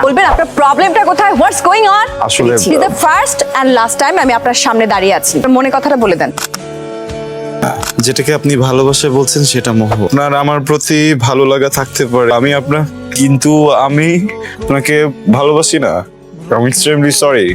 বলবেন আপনার প্রবলেমটা কোথায়? হোয়াটস গোয়িং অন আসলে- is the first and last time আমি আপনার সামনে দাঁড়িয়ে আছি। আপনার মনে কথাটা বলে দেন। যেটাকে আপনি ভালোবাসা বলছেন সেটা মোহ আপনার আমার প্রতি ভালো লাগা থাকতে পারে। আমি আপনার কিন্তু আমি আপনাকে ভালোবাসি না। আমি এক্সট্রিমলি সরি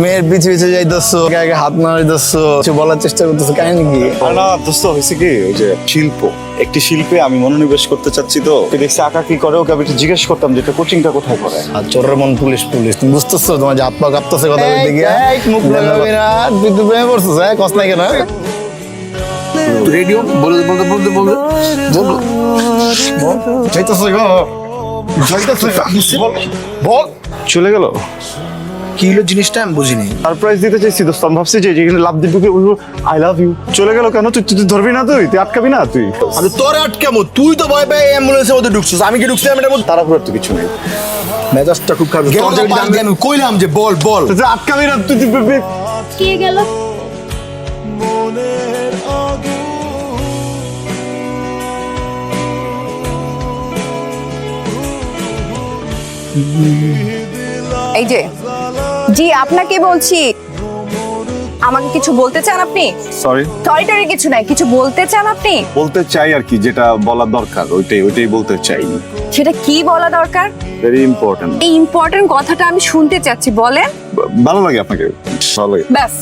মেয়ের পিছে পিছে যাইতেছো আগে আগে হাত মারাইতেছো কিছু বলার চেষ্টা করতেছো কাহিনী কি? না দোস্ত হয়েছে কি ওই যে শিল্প। একটি শিল্পে আমি মনোনিবেশ করতে চাচ্ছি তো। দেখছি আঁকা কি করে ওকে আমি একটু জিজ্ঞেস করতাম যে এটা কোচিংটা কোথায় করে? আর চোরের মন পুলিশ পুলিশ। তুমি বুঝতেছো তোমার যে হাত পা কাঁপতেছে কথা বলতে গিয়ে? মুখ লাগাবি না তুই তো প্রেমে পড়ছিস হ্যাঁ? কস নাই কেন রেডিও বলতে বলতে বলতে বলতে বল। যাইতেছে গো। যাইতেছে। বল। বল। চলে গেল? কি হলো জিনিসটা আমি বুঝিনি। সারপ্রাইজ দিতে চাইছি দোস্ত আমি ভাবছি যে যেখানে লাভ দিবি আই লাভ ইউ চলে গেল কেন? তুই তুই ধরবি না তুই? তুই আটকাবি না তুই? আমি তোরে আটকামো তুই তো ভয় পেয়ে অ্যাম্বুলেন্সের মধ্যে ঢুকছিস আমি কি ঢুকছিলাম এটার মধ্যে তাড়াহুড়োর তো কিছু নেই। মেজাজটা খুব খারাপ। আমি কইলাম যে বল বল। তুই আটকাবি না তুই তুই কে গেল? এই যে জি আপনাকে বলছি। আমাকে কিছু বলতে চান আপনি? সরি সরি টরি কিছু নাই কিছু বলতে চান আপনি? বলতে চাই আর কি যেটা বলা দরকার ওইটাই ওইটাই বলতে চাই। সেটা কি বলা দরকার? ভেরি ইম্পর্টেন্ট এই ইম্পর্টেন্ট কথাটা আমি শুনতে চাচ্ছি বলেন। ভালো লাগে আপনাকে ভালো লাগে। ব্যাস।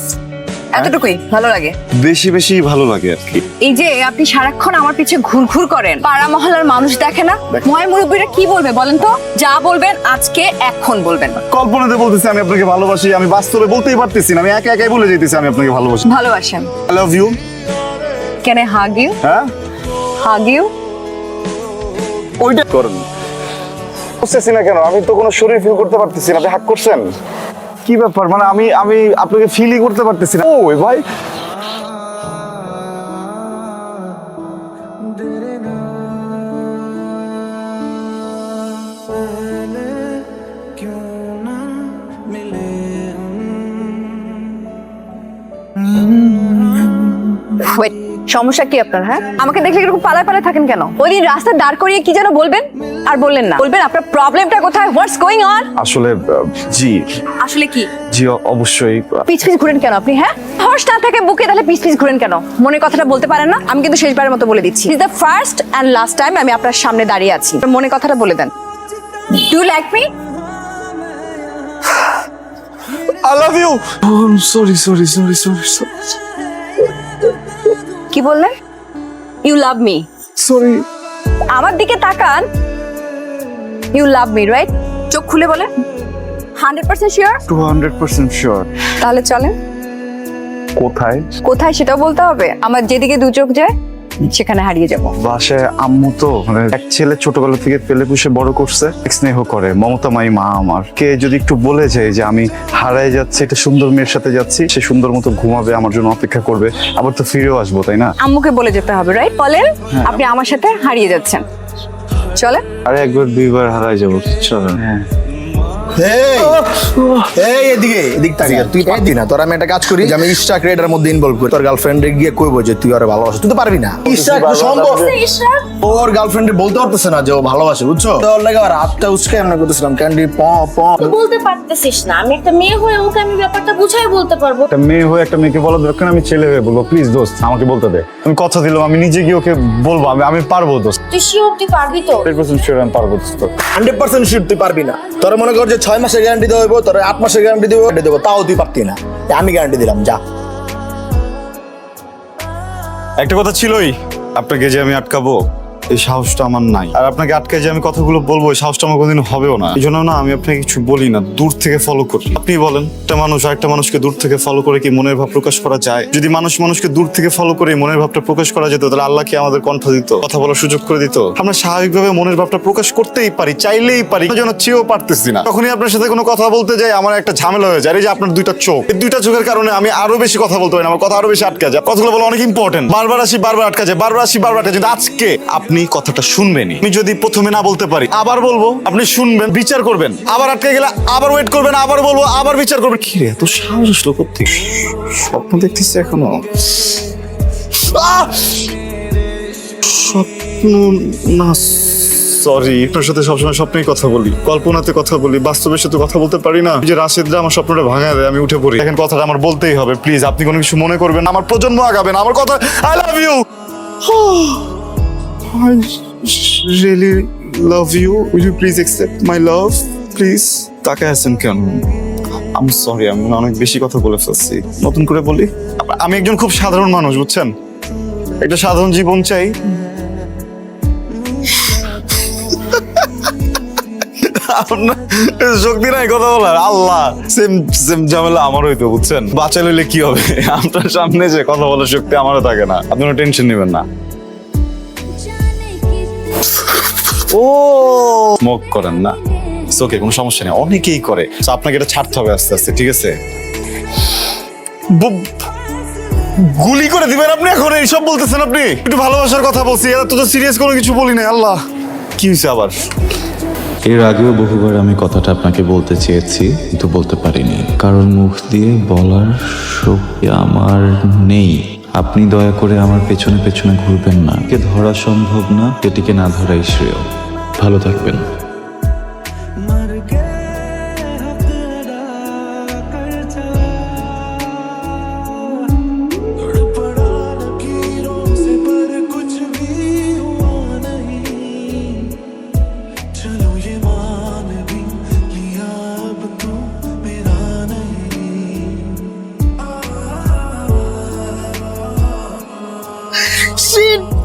এতটুকুই ভালো লাগে। বেশি বেশি ভালো লাগে আর কি। এই যে আপনি সারাক্ষণ আমার পিছে ঘুরঘুর করেন পাড়া মহল্লার মানুষ দেখে না? ময় মুরব্বীরা কি বলবে বলেন তো? যা বলবেন আজকে এখন বলবেন। কল্পনাতে বলতেছি আমি আপনাকে ভালোবাসি আমি বাস্তবে বলতেই পারতেছি না আমি একা একাই বলে যেতেছি আমি আপনাকে ভালোবাসি। ভালোবাসেন। I love you can I hug you হ্যাঁ? হাগ ইউ ওইটা করেন। বুঝতেছি না কেন আমি তো কোনো শরীর ফিল করতে পারতেছি না আপনি হাক করছেন? কি ব্যাপার? মানে আমি আমি আপনাকে ফিলই করতে পারতেছি না। ও ভাই। ওয়েট সমস্যা কি আপনার হ্যাঁ? আমাকে দেখলে এরকম পালায় পালায় থাকেন কেন? ওই দিন রাস্তা দাঁড় করিয়ে কি যেন বলবেন? আর বললেন না। বলবেন আপনার প্রবলেমটা কোথায়? হোয়াটস গোয়িং অন আসলে আহ, জি। আসলে কি? জি অ- অবশ্যই। পিছ পিছ ঘুরেন কেন আপনি হ্যাঁ? হর্ষ না থাকে বুকে তাহলে পিছ পিছ ঘুরেন কেন? মনের কথাটা বলতে পারেন না? আমি কিন্তু শেষবারের মতো বলে দিচ্ছি। Is the first and last time আমি আপনার সামনে দাঁড়িয়ে আছি। মনের কথাটা বলে দেন। Do like me I love you sorry sorry sorry sorry কি বললেন ইউ লাভ মি সরি আমার দিকে তাকান। ইউ লাভ মি রাইট চোখ খুলে বলেন। Hundred percent sure two hundred percent sure তাহলে চলেন। কোথায়? কোথায় সেটাও বলতে হবে। আমার যেদিকে দু চোখ যায় সেখানে হারিয়ে যাব। বাসায় আম্মু তো মানে এক ছেলে ছোটবেলা থেকে পেলে পুষে বড় করছে স্নেহ করে। মমতা মাই মা আমার। কে যদি একটু বলে যায় যে আমি হারায় যাচ্ছি একটা সুন্দর মেয়ের সাথে যাচ্ছি সে সুন্দর মতো ঘুমাবে আমার জন্য অপেক্ষা করবে আবার তো ফিরেও আসব তাই না? আম্মুকে বলে যেতে হবে রাইট বলেন? আপনি আমার সাথে হারিয়ে যাচ্ছেন। চলেন। আরে একবার দুইবার হারাই যাব চলো হ্যাঁ। এই এই এদিকে এদিক তাকিয়ে। তুই পারবি না তোর আমি একটা কাজ করি যে আমি ইনস্টা ক্রিয়েটার মধ্যে ইনভলভ করি। তোর গার্লফ্রেন্ডে গিয়ে কইবো যে তুই আরে ভালোবাসিস তুই তো পারবি না। ইনস্টা সম্ভব। ওর গার্লফ্রেন্ডে বলতে পারতেছে না যে ও ভালোবাসে বুঝছ? তোর লাগে আর হাতটা উসকে আমরা করতেছিলাম ক্যান্ডি প প। বলতে পারতেছিস না। আমি একটা মেয়ে হয়ে ওকে আমি ব্যাপারটা বুঝাই বলতে পারব। একটা মেয়ে হয়ে একটা মেয়েকে বলা দরকার আমি ছেলে হয়ে বলব। প্লিজ দোস্ত আমাকে বলতে দে। আমি কথা দিলাম আমি নিজে গিয়ে ওকে বলব আমি আমি পারব দোস্ত। তুই শিওর তুই পারবি তো? হান্ড্রেড পার্সেন্ট শিওর আমি পারব দোস্ত। হান্ড্রেড পার্সেন্ট শিওর তুই পারবি না। তোর মনে কর যে ছয় মাসের গ্যারান্টি দেবো তোর আট মাসের গ্যারান্টি দেবো দেবো। তাও তুই পারতি না। আমি গ্যারান্টি দিলাম, যা। একটা কথা ছিলই, আপনাকে যে আমি আটকাবো এই সাহসটা আমার নাই। আর আপনাকে আটকে যে আমি কথাগুলো বলব, এই সাহসটা আমার কোনোদিন হবেও না। এই জন্য না, আমি আপনাকে কিছু বলি না, দূর থেকে ফলো করি। আপনি বলেন, একটা মানুষ আরেকটা মানুষকে দূর থেকে ফলো করে কি মনের ভাব প্রকাশ করা যায়? যদি মানুষ মানুষকে দূর থেকে ফলো করে মনের ভাবটা প্রকাশ করা যেত, তাহলে আল্লাহ কি আমাদের কণ্ঠ দিত, কথা বলার সুযোগ করে দিত? আমরা স্বাভাবিকভাবে মনের ভাবটা প্রকাশ করতেই পারি, চাইলেই পারি যেন চেয়েও পারতেছি না। তখনই আপনার সাথে কোনো কথা বলতে যাই, আমার একটা ঝামেলা হয়ে যায়। এই যে আপনার দুইটা চোখ, এই দুইটা চোখের কারণে আমি আরও বেশি কথা বলতে পারি আমার কথা আরও বেশি আটকা যায়। কথাগুলো বলা অনেক ইম্পর্টেন্ট বারবার আসি, বারবার আটকা যায়, বারবার আসি, বারবার আটকা যায়। আজকে আপনি আপনি কথাটা শুনবেনই। আমি যদি প্রথমে না বলতে পারি, আবার বলব, আপনি শুনবেন, বিচার করবেন। আবার আটকে গেলে আবার ওয়েট করবেন, আবার বলব, আবার বিচার করবেন। কি রে, এত সাহস আসলো স্বপ্ন দেখতেছি এখনও! স্বপ্ন না সরি আপনার সাথে সবসময় স্বপ্নেই কথা বলি। কল্পনাতে কথা বলি, বাস্তবের সাথে কথা বলতে পারি না। যে রাশেদরা আমার স্বপ্নটা ভাঙা দেয়, আমি উঠে পড়ি। এখন কথাটা আমার বলতেই হবে প্লিজ আপনি কোনো কিছু মনে করবেন আমার প্রজন্ম আগাবেন, আমার কথা I love you I really love you will you please accept my love please তাকে আছেন কেন? আমি সরি আমি অনেক বেশি কথা বলে ফেলছি। নতুন করে বলি, আমি একজন খুব সাধারণ মানুষ, বুঝছেন? একটা সাধারণ জীবন চাই। শক্তি নাই কথা বলার। আল্লাহ সেম সেম ঝামেলা আমার হইতো, বুঝছেন? বাচ্চা লইলে কি হবে? আপনার সামনে যে কথা বলার শক্তি আমারও থাকে না। আপনারা টেনশন নেবেন না। ও স্মোক করেন না। ওকে কোনো সমস্যা নেই। অনেকেই করে। So, আপনাকে এটা ছাড়তে হবে আস্তে আস্তে ঠিক আছে? গুলি করে দিবেন আপনি এখন? এইসব বলতেছেন আপনি? একটু ভালোবাসার কথা বলছি। এত তো সিরিয়াস কোনো কিছু বলি নাই আল্লাহ। কি হয়েছে আবার? এর আগেও বহুবার আমি কথাটা আপনাকে বলতে চেয়েছি কিন্তু বলতে পারিনি। কারণ মুখ দিয়ে বলার শক্তি আমার নেই। আপনি দয়া করে আমার পেছনে পেছনে ঘুরবেন না। কে ধরা সম্ভব না, এটিকে না ধরাই শ্রেয়। ভালো থাকবেন।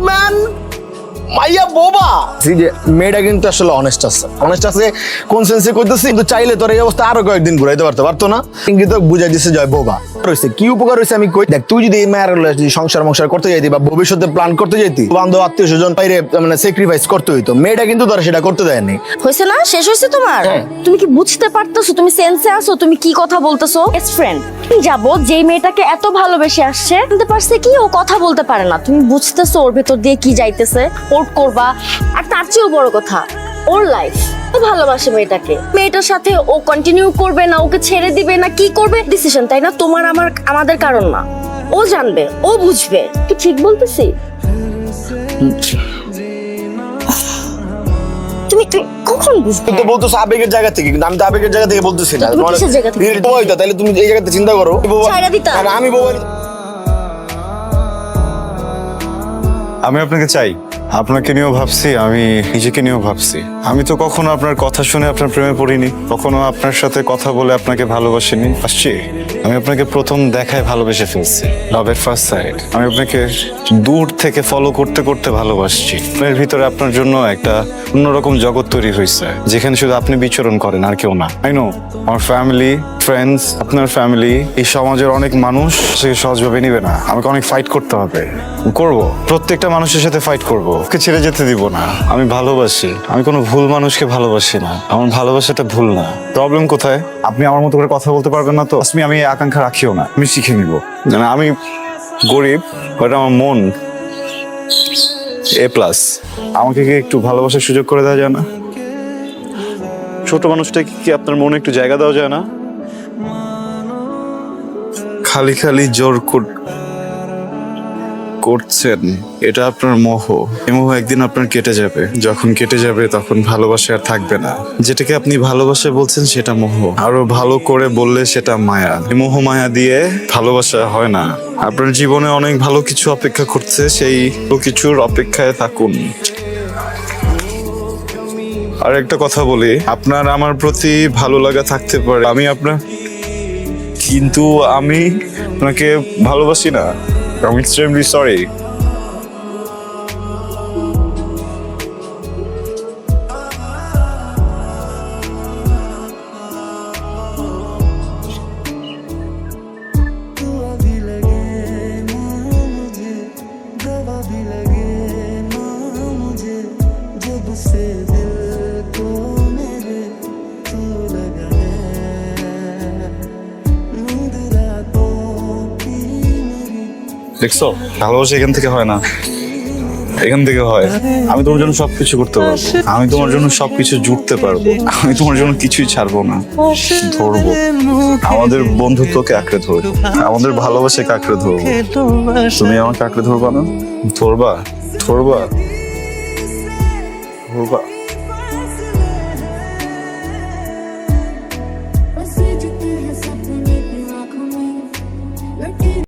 ম্যান মাইয়া বোবা। যে মেয়েটা কিন্তু আসলে অনেস্ট আছে। অনেস্ট আছে কোন সেন্সে করতেছি কিন্তু চাইলে তোর এই অবস্থা আরও কয়েকদিন ঘুরাইতে পারতো পারতো না? কিন্তু বুঝাই দিছে জয় বোবা। রয়েছে কি উপকার হয়েছে আমি কই দেখ তুই যদি মায়ের যদি সংসার মংসার করতে যাইতি বা ভবিষ্যতে প্ল্যান করতে যাইতি বান্ধব আত্মীয় স্বজন বাইরে মানে স্যাক্রিফাইস করতে হইতো। মেয়েটা কিন্তু তোরা সেটা করতে দেয়নি। হয়েছে না? শেষ হয়েছে তোমার? হ্যাঁ। তুমি কি বুঝতে পারতেছো? তুমি সেন্সে আছো? তুমি কি কথা বলতেছো? বেস্ট ফ্রেন্ড তুমি যাব যেই মেয়েটাকে এত ভালোবেসে আসছে জানতে পারছে কি ও কথা বলতে পারে না। তুমি বুঝতেছো ওর ভেতর দিয়ে কি যাইতেছে পোর্ট করবা। আর তার চেয়েও বড় কথা ওর লাইফ ভালোবাসে মেয়েটাকে। মেয়েটার সাথে ও কন্টিনিউ করবে না ওকে ছেড়ে দিবে না কি করবে? ডিসিশন তাই না? তোমার আমার আমাদের কারণ না। ও জানবে ও বুঝবে। কি ঠিক বলতেছি? তুমি তুমি কখন বুঝবে? তো বলতো আবেগের জায়গা থেকে কিন্তু আমি তো আবেগের জায়গা থেকে বলতেছি না। তুমি কিসের জায়গা থেকে? যদি তাহলে তুমি এই জায়গাতে চিন্তা করো। ছাইড়া দিতা। আর আমি বোবা আমি আপনাকে চাই। আপনাকে নিয়েও ভাবছি, আমি নিজেকে নিয়েও ভাবছি। আমি তো কখনো আপনার কথা শুনে আপনার প্রেমে পড়িনি, কখনো আপনার সাথে কথা বলে আপনাকে ভালোবাসিনি। আসছি আমি আপনাকে প্রথম দেখায় ভালোবেসে ফেলছি লাভের ফার্স্ট সাইড আমি আপনাকে দূর থেকে ফলো করতে করতে ভালোবাসছি। এর ভিতরে আপনার জন্য একটা অন্যরকম জগৎ তৈরি হয়েছে, যেখানে শুধু আপনি বিচরণ করেন, আর কেউ না। আই নো আমার ফ্যামিলি ফ্রেন্ডস আপনার ফ্যামিলি এই সমাজের অনেক মানুষ, সে সহজভাবে নিবে না। আমাকে অনেক ফাইট করতে হবে। করব। প্রত্যেকটা মানুষের সাথে ফাইট করব। ওকে ছেড়ে যেতে দিব না। আমি ভালোবাসি। আমি কোনো ভুল মানুষকে ভালোবাসি না। আমার ভালোবাসাটা ভুল না। প্রবলেম কোথায়? আপনি আমার মতো করে কথা বলতে পারবেন না তো? আমি আমি আকাঙ্ক্ষা রাখিও না। আমি শিখে নিব। মানে আমি গরিব বাট আমার মন এ প্লাস আমাকে কি একটু ভালোবাসার সুযোগ করে দেওয়া যায় না? ছোট মানুষটাকে কি আপনার মনে একটু জায়গা দেওয়া যায় না? খালি খালি জোর কর- করছেন, এটা আপনার মোহ। এই মোহ একদিন আপনার কেটে যাবে। যখন কেটে যাবে, তখন ভালোবাসা আর থাকবে না। যেটাকে আপনি ভালোবাসা বলছেন, সেটা মোহ। আরও ভালো করে বললে সেটা মায়া। এই মোহ মায়া দিয়ে ভালোবাসা হয় না। আপনার জীবনে অনেক ভালো কিছু অপেক্ষা করছে, সেই কিছুর অপেক্ষায় থাকুন। আর একটা কথা বলি, আপনার আমার প্রতি ভালো লাগা থাকতে পারে। আমি আপনার কিন্তু আমি আপনাকে ভালোবাসি না। I'm extremely sorry. से दिल को দেখছ? ভালোবাসা এখান থেকে হয় না। এখান থেকে হয়। আমি তোমার জন্য সবকিছু করতে পারব। আমি তোমার জন্য সবকিছু জুটতে পারব। আমি তোমার জন্য কিছুই ছাড়বো না। ধরবো। আমাদের বন্ধুত্বকে আঁকড়ে ধরবো। আমাদের ভালোবাসাকে আঁকড়ে ধরবো। তুমি আমাকে আঁকড়ে ধরবা না? ধরবা? ধরবা? ধরবা?